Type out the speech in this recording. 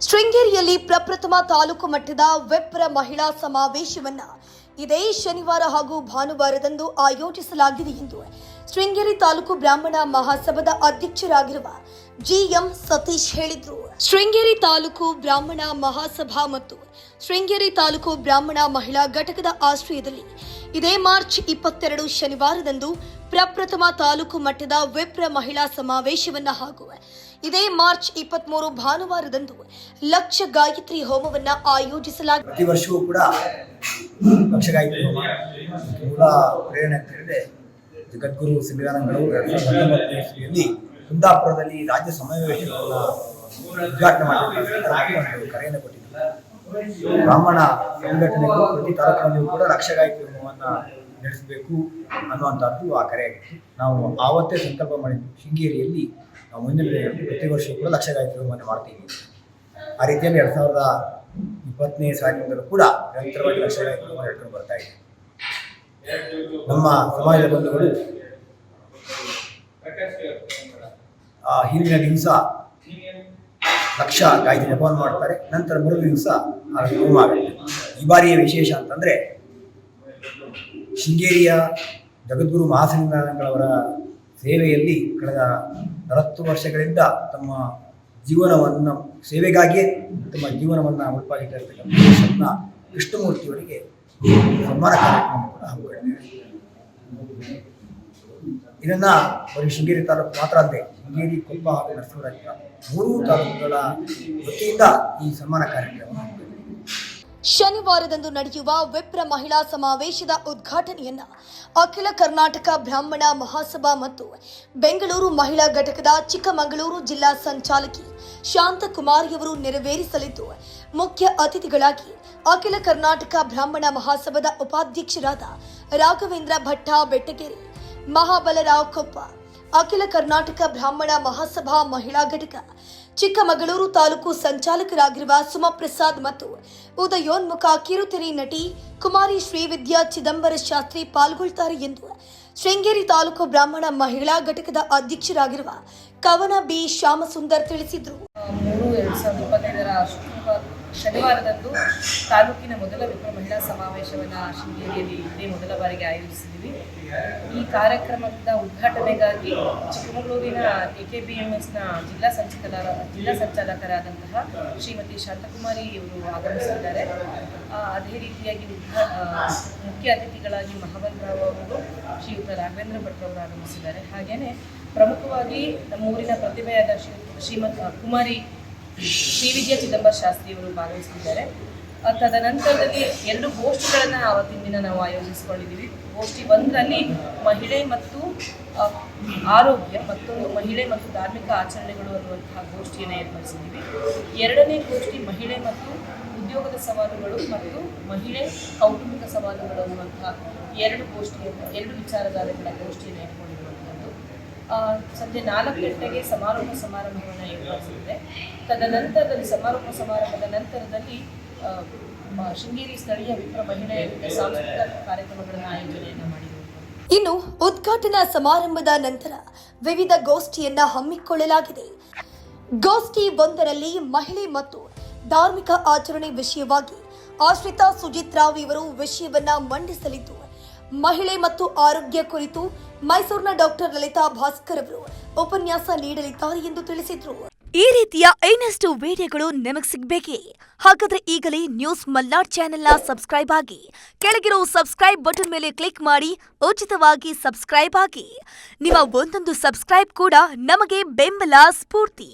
ಶೃಂಗೇರಿಯಲ್ಲಿ ಪ್ರಪ್ರಥಮ ತಾಲೂಕು ಮಟ್ಟದ ವೆಪ್ರ ಮಹಿಳಾ ಸಮಾವೇಶವನ್ನ ಇದೇ ಶನಿವಾರ ಹಾಗೂ ಭಾನುವಾರದಂದು ಆಯೋಜಿಸಲಾಗಿದೆ ಎಂದು ಶೃಂಗೇರಿ ತಾಲೂಕು ಬ್ರಾಹ್ಮಣ ಮಹಾಸಭಾದ ಅಧ್ಯಕ್ಷರಾಗಿರುವ ಜಿಎಂ ಸತೀಶ್ ಹೇಳಿದರು. ಶೃಂಗೇರಿ ತಾಲೂಕು ಬ್ರಾಹ್ಮಣ ಮಹಾಸಭಾ ಮತ್ತು ಶೃಂಗೇರಿ ತಾಲೂಕು ಬ್ರಾಹ್ಮಣ ಮಹಿಳಾ ಘಟಕದ ಆಶ್ರಯದಲ್ಲಿ ಇದೇ ಮಾರ್ಚ್ ಇಪ್ಪತ್ತೆರಡು ಶನಿವಾರದಂದು ಪ್ರಪ್ರಥಮ ತಾಲೂಕು ಮಟ್ಟದ ವಿಪ್ರ ಮಹಿಳಾ ಸಮಾವೇಶವನ್ನ ಹಾಗೂ ಇದೇ ಮಾರ್ಚ್ ಇಪ್ಪತ್ಮೂರು ಭಾನುವಾರದಂದು ಲಕ್ಷ ಗಾಯತ್ರಿ ಹೋಮವನ್ನ ಆಯೋಜಿಸಲಾಗಿದೆ ಪ್ರತಿ ವರ್ಷವೂ ಕೂಡ ಲಕ್ಷ ಗಾಯತ್ರಿ ಹೋಮ. ಮೂಲ ಪ್ರೇರಣೆ ಅಂತ ಹೇಳಿದ್ರೆ ಜಗದ್ಗುರು ಸಂವಿಧಾನಗಳು ಕುಂದಾಪುರದಲ್ಲಿ ರಾಜ್ಯ ಸಮಾವೇಶ ಉದ್ಘಾಟನೆ ಮಾಡಿದ್ರು ಕರೆಯನ್ನು ಕೊಟ್ಟಿದ್ದಾರೆ. ಬ್ರಾಹ್ಮಣ ಸಂಘಟನೆಗಳು ಪ್ರತಿ ತಾಲೂಕಿನಲ್ಲಿಯೂ ಕೂಡ ಲಕ್ಷ ಗಾಯತ್ರಿ ಹೋಮವನ್ನು ನಡೆಸಬೇಕು ಅನ್ನುವಂಥದ್ದು ಆ ಕರೆ. ನಾವು ಆವತ್ತೇ ಸಂಕಲ್ಪ ಮಾಡಿದ್ವಿ ಶೃಂಗೇರಿಯಲ್ಲಿ ನಾವು ಮುಂದಿನ ಪ್ರತಿ ವರ್ಷ ಕೂಡ ಲಕ್ಷಗಾಯತ್ರಿ ಮನೆ ಮಾಡ್ತೀವಿ. ಆ ರೀತಿಯಲ್ಲಿ ಎರಡು ಸಾವಿರದ ಇಪ್ಪತ್ತನೇ ಸಾಲಿನಿಂದಲೂ ಕೂಡ ನಿರಂತರವಾಗಿ ಲಕ್ಷಗಾಯತ್ರಿ ಹೋಮ ಹೇಳ್ಕೊಂಡು ಬರ್ತಾ ಇದೆ. ನಮ್ಮ ಸಮಾಜದ ಬಂಧುಗಳು ಆ ಹಿಂದಿನ ದಿವಸ ಲಕ್ಷ ಗಾಯತ್ರಿ ಜಪವನ್ನು ಮಾಡ್ತಾರೆ. ನಂತರ ಮರು ದಿವಸ ಹೋಮ ಈ ಬಾರಿಯ ವಿಶೇಷ ಅಂತಂದ್ರೆ ಶೃಂಗೇರಿಯ ಜಗದ್ಗುರು ಮಹಾಸಂಗಳವರ ಸೇವೆಯಲ್ಲಿ ಕಳೆದ ನಲವತ್ತು ವರ್ಷಗಳಿಂದ ತಮ್ಮ ಜೀವನವನ್ನು, ಸೇವೆಗಾಗಿಯೇ ತಮ್ಮ ಜೀವನವನ್ನು ಶಬ್ನ ಕೃಷ್ಣಮೂರ್ತಿಯವರಿಗೆ ಸನ್ಮಾನ ಕಾರ್ಯಕ್ರಮ ಕೂಡ ಹಮ್ಮಿಕೊಂಡಿದೆ ಇದನ್ನು ಬರೀ ಶೃಂಗೇರಿ ತಾಲೂಕು ಮಾತ್ರ ಅಲ್ಲದೆ, ಶೃಂಗೇರಿ ಕೊಪ್ಪ ಹಾಗೂ ನರಸಿಂಹರಾಜ ಮೂರೂ ತಾಲೂಕುಗಳ ವತಿಯಿಂದ ಈ ಸನ್ಮಾನ ಕಾರ್ಯಕ್ರಮ. ಶನಿವಾರದಂದು ನಡೆಯುವ ವಿಪ್ರ ಮಹಿಳಾ ಸಮಾವೇಶದ ಉದ್ಘಾಟನೆಯನ್ನ ಅಖಿಲ ಕರ್ನಾಟಕ ಬ್ರಾಹ್ಮಣ ಮಹಾಸಭಾ ಮತ್ತು ಬೆಂಗಳೂರು ಮಹಿಳಾ ಘಟಕದ ಚಿಕ್ಕಮಗಳೂರು ಜಿಲ್ಲಾ ಸಂಚಾಲಕಿ ಶಾಂತಕುಮಾರಿಯವರು ನೆರವೇರಿಸಲಿದ್ದು, ಮುಖ್ಯ ಅತಿಥಿಗಳಾಗಿ ಅಖಿಲ ಕರ್ನಾಟಕ ಬ್ರಾಹ್ಮಣ ಮಹಾಸಭಾದ ಉಪಾಧ್ಯಕ್ಷರಾದ ರಾಘವೇಂದ್ರ ಭಟ್ಟ ಬೆಟ್ಟಗೆರೆ, ಮಹಾಬಲರಾವ್ ಕೊಪ್ಪ, ಅಖಿಲ ಕರ್ನಾಟಕ ಬ್ರಾಹ್ಮಣ ಮಹಾಸಭಾ ಮಹಿಳಾ ಘಟಕ ಚಿಕ್ಕಮಗಳೂರು ತಾಲೂಕು ಸಂಚಾಲಕರಾಗಿರುವ ಸುಮಪ್ರಸಾದ್ ಮತ್ತು ಉದಯೋನ್ಮುಖ ಕಿರುತೆರೆ ನಟಿ ಕುಮಾರಿ ಶ್ರೀವಿದ್ಯಾ ಚಿದಂಬರ ಶಾಸ್ತ್ರಿ ಪಾಲ್ಗೊಳ್ತಾರೆ ಎಂದು ಶೃಂಗೇರಿ ತಾಲೂಕು ಬ್ರಾಹ್ಮಣ ಮಹಿಳಾ ಘಟಕದ ಅಧ್ಯಕ್ಷರಾಗಿರುವ ಕವನ ಬಿ ಶ್ಯಾಮಸುಂದರ್ ತಿಳಿಸಿದರು. ಶನಿವಾರದಂದು ತಾಲೂಕಿನ ಮೊದಲ ವಿಪ್ರ ಮಹಿಳಾ ಸಮಾವೇಶವನ್ನು ಶೃಂಗೇರಿಯಲ್ಲಿ ಇದೇ ಮೊದಲ ಬಾರಿಗೆ ಆಯೋಜಿಸಿದ್ದೀವಿ. ಈ ಕಾರ್ಯಕ್ರಮದ ಉದ್ಘಾಟನೆಗಾಗಿ ಚಿಕ್ಕಮಗಳೂರಿನ ಎ ಕೆ ಬಿ ಎಂ ಎಸ್ನ ಜಿಲ್ಲಾ ಸಂಚಾಲಕರ ಜಿಲ್ಲಾ ಸಂಚಾಲಕರಾದಂತಹ ಶ್ರೀಮತಿ ಶಾಂತಕುಮಾರಿ ಇವರು ಆಗಮಿಸಿದ್ದಾರೆ. ಅದೇ ರೀತಿಯಾಗಿ ಮುಖ್ಯ ಅತಿಥಿಗಳಾಗಿ ಮಹಾಬಲರಾವ್ ಅವರು, ಶ್ರೀಯುತ ರಾಘವೇಂದ್ರ ಭಟ್ ಅವರು ಆಗಮಿಸಿದ್ದಾರೆ. ಹಾಗೆಯೇ ಪ್ರಮುಖವಾಗಿ ನಮ್ಮ ಊರಿನ ಪ್ರತಿಭೆಯಾದ ಶ್ರೀ, ಶ್ರೀಮತ್ ಕುಮಾರಿ ಶ್ರೀವಿದ್ಯಾ ಚಿದಂಬರ ಶಾಸ್ತ್ರಿಯವರು ಭಾಗವಹಿಸಿದ್ದಾರೆ. ತದನಂತರದಲ್ಲಿ ಎರಡು ಗೋಷ್ಠಿಗಳನ್ನು ಆವತ್ತಿನ ದಿನ ನಾವು ಆಯೋಜಿಸಿಕೊಂಡಿದ್ದೀವಿ. ಗೋಷ್ಠಿ ಒಂದರಲ್ಲಿ ಮಹಿಳೆ ಮತ್ತು ಆರೋಗ್ಯ ಮತ್ತೊಂದು ಮಹಿಳೆ ಮತ್ತು ಧಾರ್ಮಿಕ ಆಚರಣೆಗಳು ಅನ್ನುವಂತಹ ಗೋಷ್ಠಿಯನ್ನು ಏರ್ಪಡಿಸಿದ್ದೀವಿ. ಎರಡನೇ ಗೋಷ್ಠಿ ಮಹಿಳೆ ಮತ್ತು ಉದ್ಯೋಗದ ಸವಾಲುಗಳು ಮತ್ತು ಮಹಿಳೆ ಕೌಟುಂಬಿಕ ಸವಾಲುಗಳು ಅನ್ನುವಂತಹ ಎರಡು ಗೋಷ್ಠಿಯನ್ನು ಎರಡು ವಿಚಾರಧಾರೆಗಳ ಗೋಷ್ಠಿಯನ್ನು ಏರ್ಪಡಿರುವಂಥದ್ದು ಆ, ಸಂಜೆ ನಾಲ್ಕು ಗಂಟೆಗೆ ಸಮಾರೋಪ ಸಮಾರಂಭವನ್ನು ಏರ್ಪಡಿಸಿದೆ ತದನಂತರದಲ್ಲಿ ಸಮಾರೋಪ ಸಮಾರಂಭದ ನಂತರದಲ್ಲಿ ಶೃಂಗೇರಿ ಸ್ಥಳೀಯ ವಿಪ್ರ ಮಹಿಳೆಯರಿಂದ ಸಾಂಸ್ಕೃತಿಕ ಕಾರ್ಯಕ್ರಮಗಳನ್ನು ಆಯೋಜನೆಯನ್ನು ಮಾಡಿದೆ ಇನ್ನು ಉದ್ಘಾಟನಾ ಸಮಾರಂಭದ ನಂತರ ವಿವಿಧ ಗೋಷ್ಠಿಯನ್ನ ಹಮ್ಮಿಕೊಳ್ಳಲಾಗಿದೆ. ಗೋಷ್ಠಿ ಒಂದರಲ್ಲಿ ಮಹಿಳೆ ಮತ್ತು ಧಾರ್ಮಿಕ ಆಚರಣೆ ವಿಷಯವಾಗಿ ಆಶ್ರಿತಾ ಸುಜಿತ್ ರಾವ್ ಇವರು ವಿಷಯವನ್ನ ಮಂಡಿಸಲಿದ್ದು ಮಹಿಳೆ ಮತ್ತು ಆರೋಗ್ಯ ಕುರಿತು ಮೈಸೂರಿನ ಡಾಕ್ಟರ್ ಲಲಿತಾ ಭಾಸ್ಕರ್ ಅವರು ಉಪನ್ಯಾಸ ನೀಡಲಿದ್ದಾರೆ ಎಂದು ತಿಳಿಸಿದರು. ಈ ರೀತಿಯ ಇನ್ನಷ್ಟು ವಿಡಿಯೋಗಳು ನಿಮಗೆ ಸಿಗಬೇಕೇ? ಹಾಗಾದ್ರೆ ಈಗಲೇ ನ್ಯೂಸ್ ಮಲ್ನಾಡ್ ಚಾನೆಲ್ನ ಸಬ್ಸ್ಕ್ರೈಬ್ ಆಗಿ, ಕೆಳಗಿರೋ ಸಬ್ಸ್ಕ್ರೈಬ್ ಬಟನ್ ಮೇಲೆ ಕ್ಲಿಕ್ ಮಾಡಿ, ಉಚಿತವಾಗಿ ಸಬ್ಸ್ಕ್ರೈಬ್ ಆಗಿ. ನಿಮ್ಮ ಒಂದೊಂದು ಸಬ್ಸ್ಕ್ರೈಬ್ ಕೂಡ ನಮಗೆ ಬೆಂಬಲ ಸ್ಫೂರ್ತಿ.